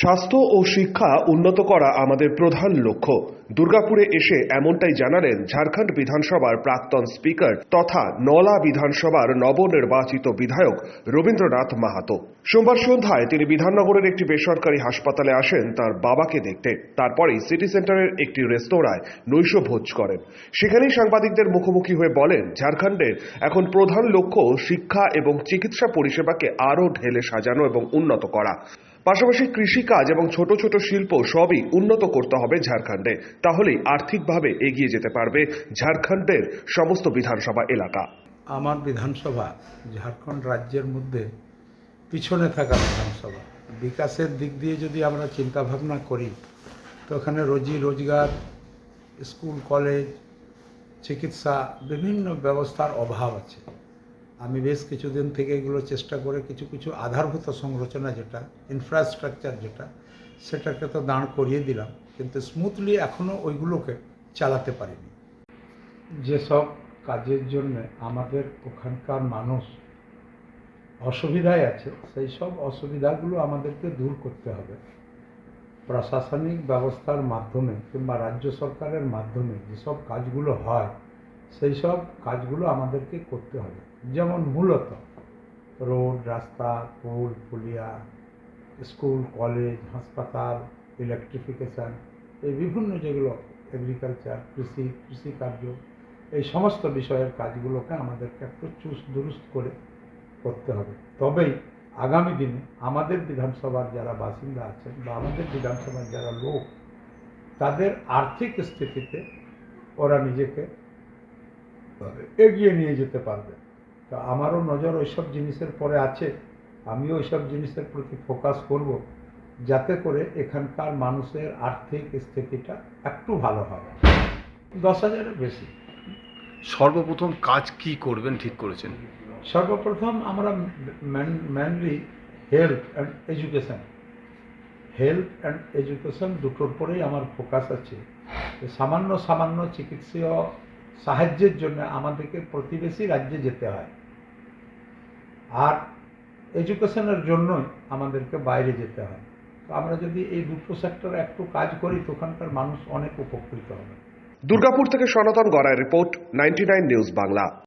স্বাস্থ্য ও শিক্ষা উন্নত করা আমাদের প্রধান লক্ষ্য। দুর্গাপুরে এসে এমনটাই জানালেন ঝাড়খণ্ড বিধানসভার প্রাক্তন স্পিকার তথা নলা বিধানসভার নবনির্বাচিত বিধায়ক রবীন্দ্রনাথ মাহাতো। সোমবার সন্ধ্যায় তিনি বিধাননগরের একটি বেসরকারি হাসপাতালে আসেন তার বাবাকে দেখতে। তারপরেই সিটি সেন্টারের একটি রেস্তোরাঁয় নৈশ ভোজ করেন। সেখানেই সাংবাদিকদের মুখোমুখি হয়ে বলেন, ঝাড়খণ্ডের এখন প্রধান লক্ষ্য শিক্ষা এবং চিকিৎসা পরিষেবাকে আরও ঢেলে সাজানো এবং উন্নত করা। পাশাপাশি কৃষিকাজ এবং ছোট ছোট শিল্প সবই উন্নত করতে হবে ঝাড়খণ্ডে। তাহলেই আর্থিকভাবে এগিয়ে যেতে পারবে ঝাড়খণ্ডের সমস্ত বিধানসভা এলাকা। আমার বিধানসভা ঝাড়খণ্ড রাজ্যের মধ্যে পিছনে থাকা বিধানসভা। বিকাশের দিক দিয়ে যদি আমরা চিন্তা ভাবনা করি, তো ওখানে রোজি রোজগার, স্কুল, কলেজ, চিকিৎসা বিভিন্ন ব্যবস্থার অভাব আছে। আমি বেশ কিছুদিন থেকে এগুলো চেষ্টা করে কিছু কিছু আধারভূত সংরচনা যেটা ইনফ্রাস্ট্রাকচার যেটা, সেটাকে তো দাঁড় করিয়ে দিলাম, কিন্তু স্মুথলি এখনও ওইগুলোকে চালাতে পারিনি। যেসব কাজের জন্য আমাদের ওখানকার মানুষ অসুবিধায় আছে, সেই সব অসুবিধাগুলো আমাদেরকে দূর করতে হবে। প্রশাসনিক ব্যবস্থার মাধ্যমে কিংবা রাজ্য সরকারের মাধ্যমে যেসব কাজগুলো হয় সেই সব কাজগুলো আমাদেরকে করতে হবে। যেমন মূলত রোড, রাস্তা, পুল পুলিয়া স্কুল, কলেজ, হাসপাতাল ইলেকট্রিফিকেশান এই বিভিন্ন যেগুলো এগ্রিকালচার কৃষি, কৃষিকার্য, এই সমস্ত বিষয়ের কাজগুলোকে আমাদেরকে একটু চুস দুরুস্ত করে করতে হবে। তবেই আগামী দিনে আমাদের বিধানসভার যারা বাসিন্দা আছেন বা আমাদের বিধানসভার যারা লোক, তাদের আর্থিক স্থিতিতে ওরা নিজেকে এগিয়ে নিয়ে যেতে পারবে। তো আমারও নজর ওইসব জিনিসের পরে আছে। আমিও ওইসব জিনিসের প্রতি ফোকাস করব যাতে করে এখানকার মানুষের আর্থিক স্থিতিটা একটু ভালো হয়। দশ হাজারের বেশি। সর্বপ্রথম কাজ কি করবেন ঠিক করেছেন? সর্বপ্রথম আমরা mainly health and education health and education দুটোর পরেই আমার ফোকাস আছে। সামান্য সামান্য চিকিৎসীয় সাহায্যের জন্য আমাদেরকে প্রতিবেশী রাজ্যে যেতে হয়। আর এডুকেশনের জন্যই আমাদেরকে বাইরে যেতে হয়। তো আমরা যদি এই দুটো সেক্টরে একটু কাজ করি তো ওখানকার মানুষ অনেক উপকৃত হবে। দুর্গাপুর থেকে সনাতন গড়ায় রিপোর্ট নাইনটি নিউজ বাংলা।